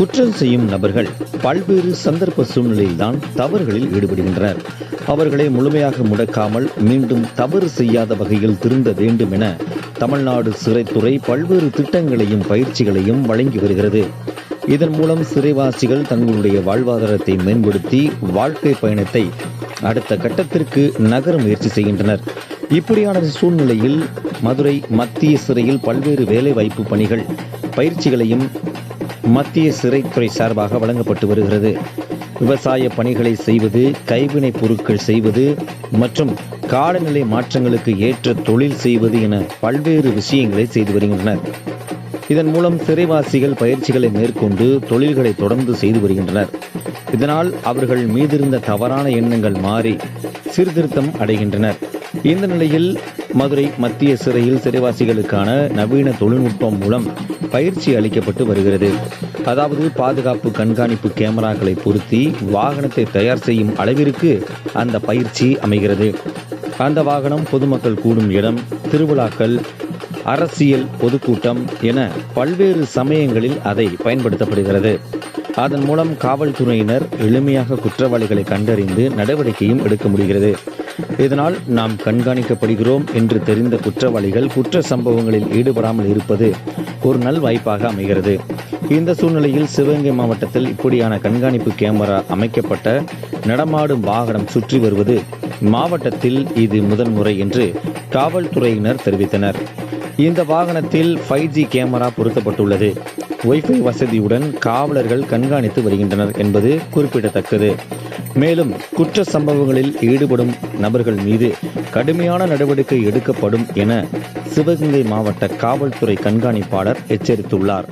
குற்றம் செய்யும் நபர்கள் பல்வேறு சந்தர்ப்ப சூழ்நிலையில்தான் தவறுகளில் ஈடுபடுகின்றனர். அவர்களை முழுமையாக முடக்காமல் மீண்டும் தவறு செய்யாத வகையில் திருந்த வேண்டும் என தமிழ்நாடு சிறைத்துறை பல்வேறு திட்டங்களையும் பயிற்சிகளையும் வழங்கி வருகிறது. இதன் மூலம் சிறைவாசிகள் தங்களுடைய வாழ்வாதாரத்தை மேம்படுத்தி வாழ்க்கை பயணத்தை அடுத்த கட்டத்திற்கு நகர முயற்சி செய்கின்றனர். இப்படியான சூழ்நிலையில் மதுரை மத்திய சிறையில் பல்வேறு வேலைவாய்ப்பு பணிகள் பயிற்சிகளையும் மத்திய சிறைத்துறை சார்பாக வழங்கப்பட்டு வருகிறது. விவசாய பணிகளை செய்வது கைவினைப் பொருட்கள் செய்வது மற்றும் காலநிலை மாற்றங்களுக்கு ஏற்ற தொழில் செய்வது என பல்வேறு விஷயங்களை செய்து வருகின்றனர். இதன் மூலம் சிறைவாசிகள் பயிற்சிகளை மேற்கொண்டு தொழில்களை தொடர்ந்து செய்து வருகின்றனர். இதனால் அவர்கள் மீதிருந்த தவறான எண்ணங்கள் மாறி சீர்திருத்தம் அடைகின்றனர். இந்த நிலையில் மதுரை மத்திய சிறையில் சிறைவாசிகளுக்கான நவீன தொழில்நுட்பம் மூலம் பயிற்சி அளிக்கப்பட்டு வருகிறது. அதாவது பாதுகாப்பு கண்காணிப்பு கேமராக்களை பொருத்தி வாகனத்தை தயார் செய்யும் அளவிற்கு அந்த பயிற்சி அமைகிறது. அந்த வாகனம் பொதுமக்கள் கூடும் இடம் திருவிழாக்கள் அரசியல் பொதுக்கூட்டம் என பல்வேறு சமயங்களில் அதை பயன்படுத்தப்படுகிறது. அதன் மூலம் காவல்துறையினர் எளிமையாக குற்றவாளிகளை கண்டறிந்து நடவடிக்கையும் எடுக்க முடிகிறது. இதனால் நாம் கண்காணிக்கப்படுகிறோம் என்று தெரிந்த குற்றவாளிகள் குற்ற சம்பவங்களில் ஈடுபடாமல் இருப்பது ஒரு நல் வாய்ப்பாக அமைகிறது. இந்த சூழ்நிலையில் சிவகங்கை மாவட்டத்தில் இப்படியான கண்காணிப்பு கேமரா அமைக்கப்பட்ட நடமாடும் வாகனம் சுற்றி வருவது மாவட்டத்தில் இது முதன்முறை என்று காவல்துறையினர் தெரிவித்தனர். இந்த வாகனத்தில் ஃபைவ் ஜி கேமரா பொருத்தப்பட்டுள்ளது. ஒய்ஃபை வசதியுடன் காவலர்கள் கண்காணித்து வருகின்றனர் என்பது குறிப்பிடத்தக்கது. மேலும் குற்ற சம்பவங்களில் ஈடுபடும் நபர்கள் மீது கடுமையான நடவடிக்கை எடுக்கப்படும் என சிவகங்கை மாவட்ட காவல்துறை கண்காணிப்பாளர் எச்சரித்துள்ளார்.